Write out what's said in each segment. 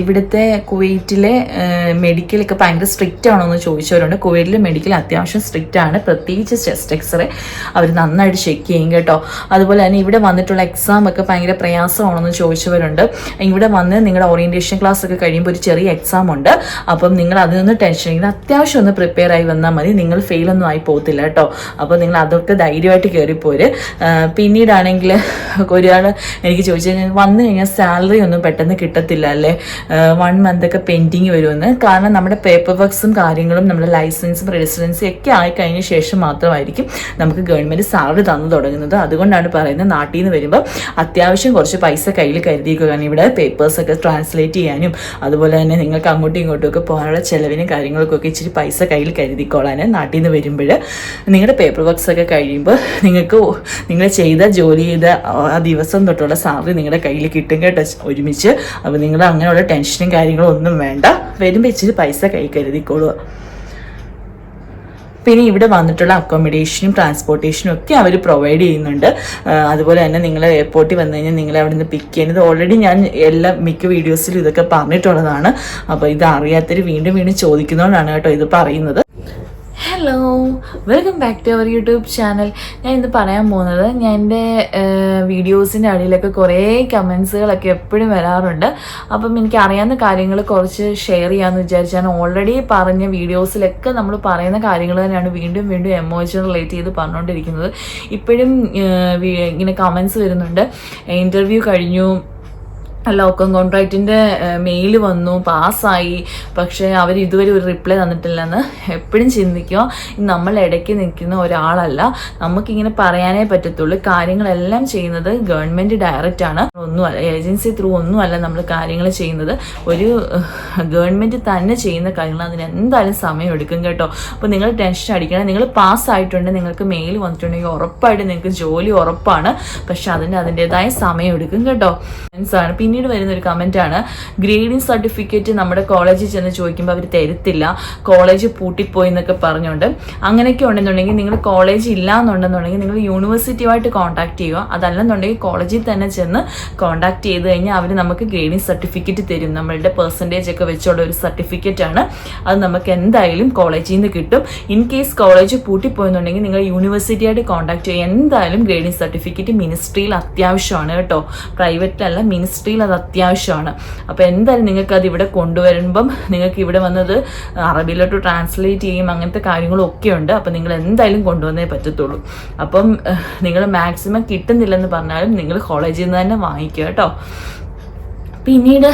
ഇവിടുത്തെ കുവൈറ്റിലെ മെഡിക്കലൊക്കെ ഭയങ്കര സ്ട്രിക്റ്റ് ആണോ എന്ന് ചോദിച്ചവരുണ്ട്. കുവൈറ്റിലെ മെഡിക്കൽ അത്യാവശ്യം സ്ട്രിക്റ്റ് ആണ്. പ്രത്യേകിച്ച് ചെസ്റ്റ് എക്സ്റേ അവർ നന്നായിട്ട് ചെക്ക് ചെയ്യും കേട്ടോ. അതുപോലെ തന്നെ ഇവിടെ വന്നിട്ടുള്ള എക്സാം ഒക്കെ ഭയങ്കര പ്രയാസമാണോ എന്ന് ചോദിച്ചവരുണ്ട്. ഇവിടെ വന്ന് നിങ്ങളുടെ ഓറിയന്റേഷൻ ക്ലാസ് ഒക്കെ കഴിയുമ്പോൾ ഒരു ചെറിയ എക്സാം ഉണ്ട്. അപ്പം നിങ്ങൾ അതിൽ നിന്ന് ടെൻഷൻ ഇങ്ങനെ അത്യാവശ്യം ഒന്ന് പ്രിപ്പയർ ആയി വന്നാൽ മതി. നിങ്ങൾ ഫെയിൽ ഒന്നും ആയി പോകത്തില്ല കേട്ടോ. അപ്പോൾ നിങ്ങൾ അതൊക്കെ ധൈര്യമായിട്ട് കയറിപ്പോര് പിന്നീടാണെങ്കിൽ ഒരാൾ എനിക്ക് ചോദിച്ചു കഴിഞ്ഞാൽ വന്നു കഴിഞ്ഞാൽ സാലറി ഒന്നും പെട്ടെന്ന് കിട്ടത്തില്ല അല്ലേ? വൺ മന്ത് ഒക്കെ പെൻഡിങ് വരുമെന്ന്. കാരണം നമ്മുടെ പേപ്പർ വർക്ക്സും കാര്യങ്ങളും നമ്മുടെ ലൈസൻസും റെസിഡൻസും ഒക്കെ ആയി കഴിഞ്ഞ ശേഷം മാത്രമായിരിക്കും നമുക്ക് ഗവൺമെന്റ് സാലറി തന്നു തുടങ്ങുന്നത്. അതുകൊണ്ടാണ് പറയുന്നത് നാട്ടിൽ നിന്ന് വരുമ്പോൾ അത്യാവശ്യം കുറച്ച് പൈസ കയ്യിൽ കരുതിയിരിക്കുക കാരണം ഇവിടെ പേപ്പേഴ്സൊക്കെ ട്രാൻസ്ലേറ്റ് ചെയ്യാനും അതുപോലെ തന്നെ നിങ്ങൾക്ക് അങ്ങോട്ടും ഇങ്ങോട്ടും ഒക്കെ പോകാനുള്ള ചിലവിനും കാര്യങ്ങൾക്കൊക്കെ ഇച്ചിരി പൈസ കയ്യിൽ കരുതിക്കോളാൻ നാട്ടിൽ നിന്ന് വരുമ്പോൾ നിങ്ങളുടെ പേപ്പർ വർക്ക്സ് ഒക്കെ കഴിയുമ്പോൾ നിങ്ങൾക്ക് നിങ്ങൾ ചെയ്ത ജോലി ചെയ്ത ആ ദിവസം തൊട്ടുള്ള സാലറി നിങ്ങളുടെ കയ്യിൽ കിട്ടും കേട്ടോ. ഒരുമിച്ച്. അപ്പോൾ നിങ്ങൾ അങ്ങനെയുള്ള ടെൻഷനും കാര്യങ്ങളും ഒന്നും വേണ്ട. വരുമ്പോൾ ഇച്ചിരി പൈസ കൈ കരുതിക്കോളുക പിന്നെ ഇവിടെ വന്നിട്ടുള്ള അക്കോമഡേഷനും ട്രാൻസ്പോർട്ടേഷനും ഒക്കെ അവർ പ്രൊവൈഡ് ചെയ്യുന്നുണ്ട്. അതുപോലെ തന്നെ നിങ്ങൾ എയർപോർട്ടിൽ വന്നു കഴിഞ്ഞാൽ നിങ്ങളെ അവിടെ നിന്ന് പിക്ക് ചെയ്യുന്നത് ഓൾറെഡി ഞാൻ എല്ലാ മിക്ക വീഡിയോസിലും ഇതൊക്കെ പറഞ്ഞിട്ടുള്ളതാണ്. അപ്പോൾ ഇത് അറിയാത്തവർ വീണ്ടും വീണ്ടും ചോദിക്കുന്നതുകൊണ്ടാണ് കേട്ടോ ഇത് പറയുന്നത്. Hello. Welcome back to our YouTube channel. ഞാൻ ഇന്ന് പറയാൻ പോകുന്നത് ഞാൻ എന്റെ വീഡിയോസിന്റെ അടിയിലൊക്കെ കുറേ കമൻസുകളൊക്കെ എപ്പോഴും വരാറുണ്ട്. അപ്പം എനിക്ക് അറിയാവുന്ന കാര്യങ്ങൾ കുറച്ച് ഷെയർ ചെയ്യാമെന്ന് വിചാരിച്ചാണ് ഓൾറെഡി പറഞ്ഞ വീഡിയോസിലൊക്കെ നമ്മൾ പറയുന്ന കാര്യങ്ങൾ തന്നെയാണ് വീണ്ടും വീണ്ടും എമോഷൻ റിലേറ്റ് ചെയ്ത് പറഞ്ഞുകൊണ്ടിരിക്കുന്നത്. ഇപ്പോഴും ഇങ്ങനെ കമൻസ് വരുന്നുണ്ട്. ഇന്റർവ്യൂ കഴിഞ്ഞു. ലോക്കം കോൺട്രാക്റ്റിന്റെ മെയിൽ വന്നു പാസ്സായി. പക്ഷേ അവർ ഇതുവരെ ഒരു റിപ്ലൈ തന്നിട്ടില്ലെന്ന് എപ്പോഴും ചിന്തിക്കുക. നമ്മൾ ഇടയ്ക്ക് നിൽക്കുന്ന ഒരാളല്ല. നമുക്കിങ്ങനെ പറയാനേ പറ്റത്തുള്ളൂ. കാര്യങ്ങളെല്ലാം ചെയ്യുന്നത് ഗവൺമെന്റ് ഡയറക്റ്റ് ആണ്. ഒന്നുമല്ല ഏജൻസി ത്രൂ ഒന്നുമല്ല നമ്മൾ കാര്യങ്ങൾ ചെയ്യുന്നത്. ഒരു ഗവൺമെന്റ് തന്നെ ചെയ്യുന്ന കാര്യങ്ങൾ. അതിന് എന്തായാലും സമയം എടുക്കും കേട്ടോ. അപ്പോൾ നിങ്ങൾ ടെൻഷൻ അടിക്കണം നിങ്ങൾ പാസ്സായിട്ടുണ്ട് നിങ്ങൾക്ക് മെയിൽ വന്നിട്ടുണ്ടെങ്കിൽ ഉറപ്പായിട്ട് നിങ്ങൾക്ക് ജോലി ഉറപ്പാണ്. പക്ഷെ അതിന് അതിന്റെതായ സമയം എടുക്കും കേട്ടോ. ആണ്. പിന്നീട് വരുന്ന ഒരു കമന്റ് ആണ്. ഗ്രേഡിംഗ് സർട്ടിഫിക്കറ്റ് നമ്മുടെ കോളേജിൽ ചെന്ന് ചോദിക്കുമ്പോൾ അവർ തരത്തില്ല. കോളേജ് പൂട്ടിപ്പോയി എന്നൊക്കെ പറഞ്ഞുകൊണ്ട് അങ്ങനെയൊക്കെ ഉണ്ടെന്നുണ്ടെങ്കിൽ നിങ്ങൾ കോളേജ് ഇല്ല എന്നുണ്ടെന്നുണ്ടെങ്കിൽ നിങ്ങൾ യൂണിവേഴ്സിറ്റിയുമായിട്ട് കോൺടാക്ട് ചെയ്യുക. അതല്ലെന്നുണ്ടെങ്കിൽ കോളേജിൽ തന്നെ ചെന്ന് കോൺടാക്ട് ചെയ്ത് കഴിഞ്ഞാൽ അവർ നമുക്ക് ഗ്രേഡിംഗ് സർട്ടിഫിക്കറ്റ് തരും. നമ്മളുടെ പെർസെന്റേജ് ഒക്കെ വെച്ചുള്ള ഒരു സർട്ടിഫിക്കറ്റ് ആണ്. അത് നമുക്ക് എന്തായാലും കോളേജിൽ നിന്ന് കിട്ടും. ഇൻ കേസ് കോളേജ് പൂട്ടിപ്പോയെന്നുണ്ടെങ്കിൽ നിങ്ങൾ യൂണിവേഴ്സിറ്റിയായിട്ട് കോൺടാക്ട് ചെയ്യുക. എന്തായാലും ഗ്രേഡിംഗ് സർട്ടിഫിക്കറ്റ് മിനിസ്ട്രിയിൽ അത്യാവശ്യമാണ് കേട്ടോ. പ്രൈവറ്റിലല്ല മിനിസ്ട്രിയിൽ അത് അത്യാവശ്യമാണ്. അപ്പോൾ എന്തായാലും നിങ്ങൾക്ക് അത് ഇവിടെ കൊണ്ടുവരുമ്പം നിങ്ങൾക്ക് ഇവിടെ വന്നത് അറബിയിലോട്ട് ട്രാൻസ്ലേറ്റ് ചെയ്യും അങ്ങനത്തെ കാര്യങ്ങളൊക്കെ ഉണ്ട്. അപ്പോൾ നിങ്ങൾ എന്തായാലും കൊണ്ടുവന്നേ പറ്റത്തുള്ളൂ. അപ്പം നിങ്ങൾ മാക്സിമം കിട്ടുന്നില്ലെന്ന് പറഞ്ഞാലും നിങ്ങൾ കോളേജിൽ നിന്ന് തന്നെ വാങ്ങിക്കുക കേട്ടോ. പിന്നീട്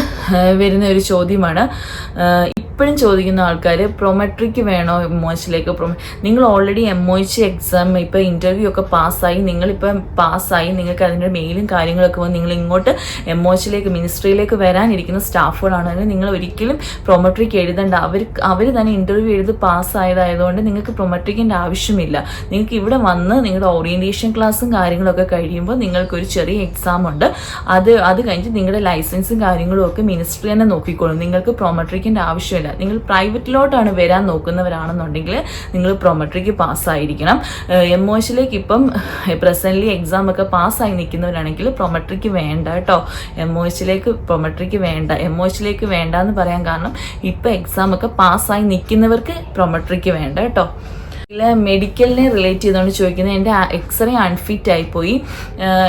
വരുന്ന ഒരു ചോദ്യമാണ് ഇപ്പോഴും ചോദിക്കുന്ന ആൾക്കാർ പ്രൊമെട്രിക്ക് വേണോ എംഒച്ചിലേക്ക് പ്രൊമ നിങ്ങൾ already M O H exam ഇപ്പോൾ ഇന്റർവ്യൂ ഒക്കെ പാസ്സായി നിങ്ങളിപ്പം പാസ്സായി നിങ്ങൾക്ക് അതിന്റെ മെയിലും കാര്യങ്ങളൊക്കെ വന്ന് നിങ്ങൾ ഇങ്ങോട്ട് എം ഒ എച്ചിലേക്ക് മിനിസ്ട്രിയിലേക്ക് വരാനിരിക്കുന്ന സ്റ്റാഫുകളാണെങ്കിൽ നിങ്ങൾ ഒരിക്കലും പ്രൊമെട്രിക്ക് എഴുതേണ്ട. അവർ അവർ തന്നെ ഇന്റർവ്യൂ എഴുതി പാസ്സായതായതുകൊണ്ട് നിങ്ങൾക്ക് പ്രൊമെട്രിക്കിന്റെ ആവശ്യമില്ല. നിങ്ങൾക്ക് ഇവിടെ വന്ന് നിങ്ങളുടെ ഓറിയന്റേഷൻ ക്ലാസ്സും കാര്യങ്ങളൊക്കെ കഴിയുമ്പോൾ നിങ്ങൾക്കൊരു ചെറിയ എക്സാം ഉണ്ട്. അത് അത് കഴിഞ്ഞ് നിങ്ങളുടെ ലൈസൻസും കാര്യങ്ങളും ഒക്കെ മിനിസ്ട്രി തന്നെ നോക്കിക്കോളും. നിങ്ങൾക്ക് പ്രൊമെട്രിക്കിന്റെ ആവശ്യമില്ല. നിങ്ങൾ പ്രൈവറ്റിലോട്ടാണ് വരാൻ നോക്കുന്നവരാണെന്നുണ്ടെങ്കിൽ നിങ്ങൾ പ്രൊമട്രിക്ക് പാസ്സായിരിക്കണം. എം ഒ എസിലേക്ക് ഇപ്പം പ്രസന്റ്ലി എക്സാം ഒക്കെ പാസ്സായി നിൽക്കുന്നവരാണെങ്കിൽ പ്രൊമട്രിക്ക് വേണ്ട കേട്ടോ. എം ഒ എസിലേക്ക് പ്രൊമട്രിക്ക് വേണ്ട. എം ഒ എസിലേക്ക് വേണ്ട എന്ന് പറയാൻ കാരണം ഇപ്പം എക്സാം ഒക്കെ പാസ്സായി നിൽക്കുന്നവർക്ക് പ്രൊമട്രിക്ക് വേണ്ട കേട്ടോ. മെഡിക്കലിനെ റിലേറ്റ് ചെയ്തുകൊണ്ട് ചോദിക്കുന്നത് എന്റെ എക്സ്റേ അൺഫിറ്റ് ആയിപ്പോയി.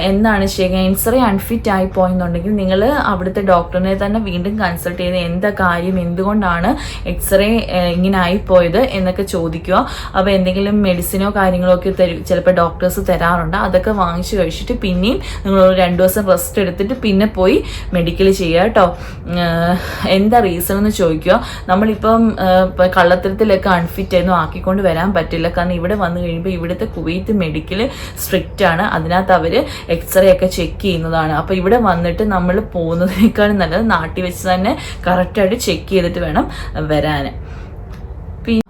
എന്താണ് ചെയ്യുക എക്സ്റേ അൺഫിറ്റ് ആയി പോയെന്നുണ്ടെങ്കിൽ നിങ്ങൾ അവിടുത്തെ ഡോക്ടറിനെ തന്നെ വീണ്ടും കൺസൾട്ട് ചെയ്ത് എന്താ കാര്യം? എന്തുകൊണ്ടാണ് എക്സ്റേ ഇങ്ങനെ ആയിപ്പോയത്? എന്നൊക്കെ ചോദിക്കുക. അപ്പോൾ എന്തെങ്കിലും മെഡിസിനോ കാര്യങ്ങളോ ഒക്കെ തരും ചിലപ്പോൾ ഡോക്ടേഴ്സ് തരാറുണ്ട്. അതൊക്കെ വാങ്ങിച്ചു കഴിച്ചിട്ട് പിന്നെയും നിങ്ങൾ രണ്ട് ദിവസം റെസ്റ്റ് എടുത്തിട്ട് പിന്നെ പോയി മെഡിക്കൽ ചെയ്യുക കേട്ടോ. എന്താ റീസൺ എന്ന് ചോദിക്കുക. നമ്മളിപ്പം കള്ളത്തരത്തിലൊക്കെ അൺഫിറ്റ് ആയിരുന്നു ആക്കിക്കൊണ്ട് വരാൻ പറ്റില്ല. കാരണം ഇവിടെ വന്നു കഴിയുമ്പോൾ ഇവിടുത്തെ കുവൈത്ത് മെഡിക്കൽ സ്ട്രിക്റ്റ് ആണ്. അതിനകത്ത് അവർ എക്സ്റേ ഒക്കെ ചെക്ക് ചെയ്യുന്നതാണ്. അപ്പോൾ ഇവിടെ വന്നിട്ട് നമ്മൾ പോകുന്നതിനേക്കാളും നല്ലത് നാട്ടിൽ വെച്ച് തന്നെ കറക്റ്റായിട്ട് ചെക്ക് ചെയ്തിട്ട് വേണം വരാൻ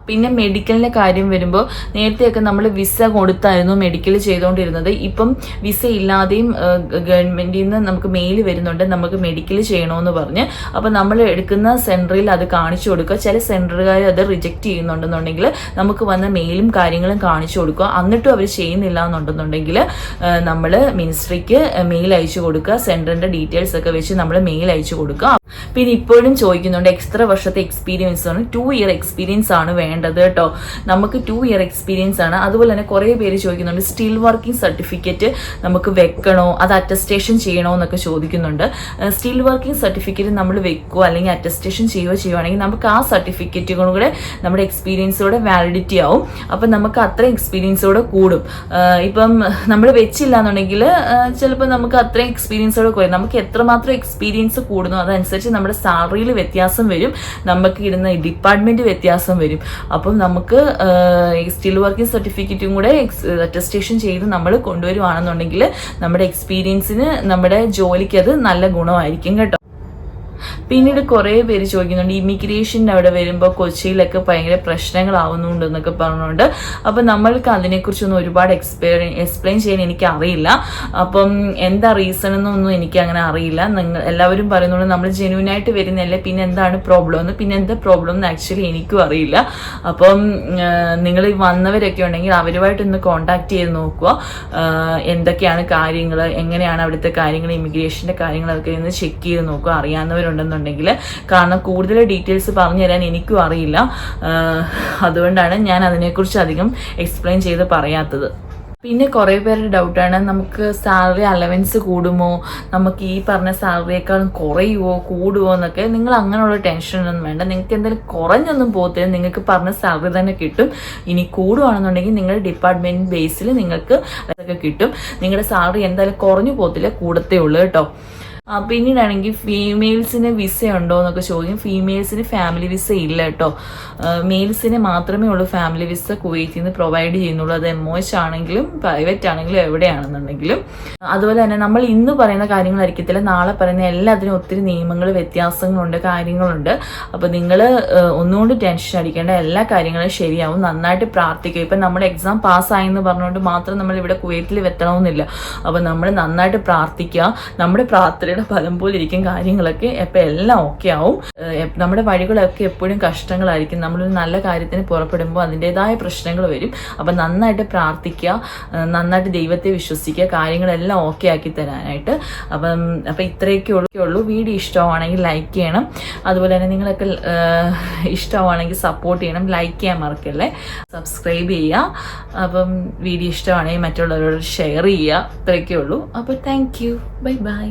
പിന്നെ മെഡിക്കലിന്റെ കാര്യം വരുമ്പോൾ നേരത്തെയൊക്കെ നമ്മൾ വിസ കൊടുത്തായിരുന്നു മെഡിക്കൽ ചെയ്തുകൊണ്ടിരുന്നത് ഇപ്പം വിസ ഇല്ലാതെയും ഗവൺമെന്റിൽ നിന്ന് നമുക്ക് മെയിൽ വരുന്നുണ്ട് നമുക്ക് മെഡിക്കൽ ചെയ്യണമെന്ന് പറഞ്ഞ്. അപ്പോൾ നമ്മൾ എടുക്കുന്ന സെന്ററിൽ അത് കാണിച്ചു കൊടുക്കുക. ചില സെന്ററുകാർ അത് റിജക്റ്റ് ചെയ്യുന്നുണ്ടെന്നുണ്ടെങ്കിൽ നമുക്ക് വന്ന മെയിലും കാര്യങ്ങളും കാണിച്ചു കൊടുക്കുക. എന്നിട്ടും അവർ ചെയ്യുന്നില്ല എന്നുണ്ടെന്നുണ്ടെങ്കിൽ നമ്മൾ മിനിസ്ട്രിക്ക് മെയിൽ അയച്ചു കൊടുക്കുക. സെന്ററിന്റെ ഡീറ്റെയിൽസ് ഒക്കെ വെച്ച് നമ്മൾ മെയിൽ അയച്ചു കൊടുക്കുക. പിന്നെ ഇപ്പോഴും ചോദിക്കുന്നുണ്ട് എക്സ്ട്രാ വർഷത്തെ എക്സ്പീരിയൻസ് ആണ്. ടു ഇയർ എക്സ്പീരിയൻസ് ആണ് വേണ്ടത് കേട്ടോ. നമുക്ക് ടു ഇയർ എക്സ്പീരിയൻസ് ആണ്. അതുപോലെ തന്നെ കുറേ പേര് ചോദിക്കുന്നുണ്ട് സ്റ്റിൽ വർക്കിംഗ് സർട്ടിഫിക്കറ്റ് നമുക്ക് വെക്കണോ? അത് അറ്റസ്റ്റേഷൻ ചെയ്യണോ എന്നൊക്കെ ചോദിക്കുന്നുണ്ട്. സ്റ്റിൽ വർക്കിംഗ് സർട്ടിഫിക്കറ്റ് നമ്മൾ വെക്കുകയോ അല്ലെങ്കിൽ അറ്റസ്റ്റേഷൻ ചെയ്യുകയോ ചെയ്യുവാണെങ്കിൽ നമുക്ക് ആ സർട്ടിഫിക്കറ്റുകളും കൂടെ നമ്മുടെ എക്സ്പീരിയൻസോടെ വാലിഡിറ്റി ആവും. അപ്പം നമുക്ക് അത്ര എക്സ്പീരിയൻസോടെ കൂടും. ഇപ്പം നമ്മൾ വെച്ചില്ല എന്നുണ്ടെങ്കിൽ ചിലപ്പോൾ നമുക്ക് അത്രയും എക്സ്പീരിയൻസോടെ കുറയും. നമുക്ക് എത്രമാത്രം എക്സ്പീരിയൻസ് കൂടുന്നു അതനുസരിച്ച് നമ്മുടെ സാലറിയിൽ വ്യത്യാസം വരും. നമുക്ക് ഇടുന്ന ഡിപ്പാർട്ട്മെന്റ് വ്യത്യാസം വരും. അപ്പം നമുക്ക് സ്റ്റിൽ വർക്കിംഗ് സർട്ടിഫിക്കറ്റും കൂടെ അറ്റസ്റ്റേഷൻ ചെയ്ത് നമ്മൾ കൊണ്ടുവരുവാണെന്നുണ്ടെങ്കിൽ നമ്മുടെ എക്സ്പീരിയൻസിന് നമ്മുടെ ജോലിക്ക് അത് നല്ല ഗുണമായിരിക്കും കേട്ടോ. പിന്നീട് കുറേ പേര് ചോദിക്കുന്നുണ്ട് ഇമിഗ്രേഷന്റെ അവിടെ വരുമ്പോൾ കൊച്ചിയിലൊക്കെ ഭയങ്കര പ്രശ്നങ്ങളാവുന്നുണ്ട് എന്നൊക്കെ പറഞ്ഞുകൊണ്ട്. അപ്പം നമ്മൾക്ക് അതിനെക്കുറിച്ചൊന്നും ഒരുപാട് എക്സ്പെയർ എക്സ്പ്ലെയിൻ ചെയ്യാൻ എനിക്ക് അറിയില്ല അപ്പം എന്താ റീസൺ എന്നൊന്നും എനിക്ക് അങ്ങനെ അറിയില്ല. നിങ്ങൾ എല്ലാവരും പറയുന്നുണ്ട് നമ്മൾ ജെനുവൻ ആയിട്ട് വരുന്നതല്ലേ പിന്നെ എന്താണ് പ്രോബ്ലം എന്ന്? പിന്നെ എന്താ പ്രോബ്ലം എന്ന് ആക്ച്വലി എനിക്കും അറിയില്ല. അപ്പം നിങ്ങൾ വന്നവരൊക്കെ ഉണ്ടെങ്കിൽ അവരുമായിട്ടൊന്ന് കോണ്ടാക്ട് ചെയ്ത് നോക്കുക. എന്തൊക്കെയാണ് കാര്യങ്ങൾ എങ്ങനെയാണ് അവിടുത്തെ കാര്യങ്ങൾ ഇമിഗ്രേഷന്റെ കാര്യങ്ങളൊക്കെ ഒന്ന് ചെക്ക് ചെയ്ത് നോക്കുക. അറിയാവുന്നവരുണ്ടെന്നുണ്ടെങ്കിൽ കാരണം കൂടുതൽ ഡീറ്റെയിൽസ് പറഞ്ഞു തരാൻ എനിക്കും അറിയില്ല. അതുകൊണ്ടാണ് ഞാൻ അതിനെക്കുറിച്ച് അധികം എക്സ്പ്ലെയിൻ ചെയ്ത് പറയാത്തത്. പിന്നെ കുറേ പേരുടെ ഡൗട്ടാണ് നമുക്ക് സാലറി അലവൻസ് കൂടുമോ? നമുക്ക് ഈ പറഞ്ഞ സാലറിയേക്കാളും കുറയുമോ കൂടുമോ എന്നൊക്കെ നിങ്ങൾ അങ്ങനെയുള്ള ടെൻഷനൊന്നും വേണ്ട. നിങ്ങൾക്ക് എന്തെങ്കിലും കുറഞ്ഞൊന്നും പോകത്തില്ല. നിങ്ങൾക്ക് പറഞ്ഞ സാലറി തന്നെ കിട്ടും. ഇനി കൂടുവാണെന്നുണ്ടെങ്കിൽ നിങ്ങളുടെ ഡിപ്പാർട്ട്മെന്റ് ബേസിൽ നിങ്ങൾക്ക് അതൊക്കെ കിട്ടും. നിങ്ങളുടെ സാലറി എന്തായാലും കുറഞ്ഞു പോകത്തില്ല. കൂടത്തേ ഉള്ളൂ കേട്ടോ. പിന്നീടാണെങ്കിൽ ഫീമെയിൽസിന് വിസ ഉണ്ടോ എന്നൊക്കെ ചോദിക്കും. ഫീമെയിൽസിന് ഫാമിലി വിസ ഇല്ല കേട്ടോ മെയിൽസിന് മാത്രമേ ഉള്ളൂ ഫാമിലി വിസ കുവൈറ്റിൽ നിന്ന് പ്രൊവൈഡ് ചെയ്യുന്നുള്ളൂ. അത് എം ഒ എച്ച് ആണെങ്കിലും പ്രൈവറ്റ് ആണെങ്കിലും എവിടെയാണെന്നുണ്ടെങ്കിലും. അതുപോലെ തന്നെ നമ്മൾ ഇന്ന് പറയുന്ന കാര്യങ്ങളായിരിക്കത്തില്ല. നാളെ പറയുന്ന എല്ലാത്തിനും ഒത്തിരി നിയമങ്ങൾ വ്യത്യാസങ്ങളുണ്ട് കാര്യങ്ങളുണ്ട്. അപ്പോൾ നിങ്ങൾ ഒന്നുകൊണ്ട് ടെൻഷൻ അടിക്കേണ്ട. എല്ലാ കാര്യങ്ങളും ശരിയാവും. നന്നായിട്ട് പ്രാർത്ഥിക്കുക. ഇപ്പം നമ്മുടെ എക്സാം പാസ്സായെന്ന് പറഞ്ഞുകൊണ്ട് മാത്രം നമ്മൾ ഇവിടെ കുവൈറ്റിൽ എത്തണമെന്നില്ല. അപ്പോൾ നമ്മൾ നന്നായിട്ട് പ്രാർത്ഥിക്കുക. നമ്മുടെ പ്രാർത്ഥനയുടെ ഫലം പോലെ ഇരിക്കും കാര്യങ്ങളൊക്കെ അപ്പം എല്ലാം ഓക്കെ ആവും. നമ്മുടെ വഴികളൊക്കെ എപ്പോഴും കഷ്ടങ്ങളായിരിക്കും. നമ്മളൊരു നല്ല കാര്യത്തിന് പുറപ്പെടുമ്പോൾ അതിന്റെതായ പ്രശ്നങ്ങൾ വരും. അപ്പം നന്നായിട്ട് പ്രാർത്ഥിക്കുക നന്നായിട്ട് ദൈവത്തെ വിശ്വസിക്കുക കാര്യങ്ങളെല്ലാം ഓക്കെ ആക്കി തരാനായിട്ട്. അപ്പം അപ്പം ഇത്രയൊക്കെ ഉള്ളൂ വീഡിയോ ഇഷ്ടമാണെങ്കിൽ ലൈക്ക് ചെയ്യണം. അതുപോലെ തന്നെ നിങ്ങളൊക്കെ ഇഷ്ടമാണെങ്കിൽ സപ്പോർട്ട് ചെയ്യണം. ലൈക്ക് ചെയ്യാൻ മറക്കല്ലേ? സബ്സ്ക്രൈബ് ചെയ്യുക. അപ്പം വീഡിയോ ഇഷ്ടമാണെങ്കിൽ മറ്റുള്ളവരോട് ഷെയർ ചെയ്യുക. ഇത്രയൊക്കെ ഉള്ളൂ. അപ്പോൾ താങ്ക് യു ബൈ ബൈ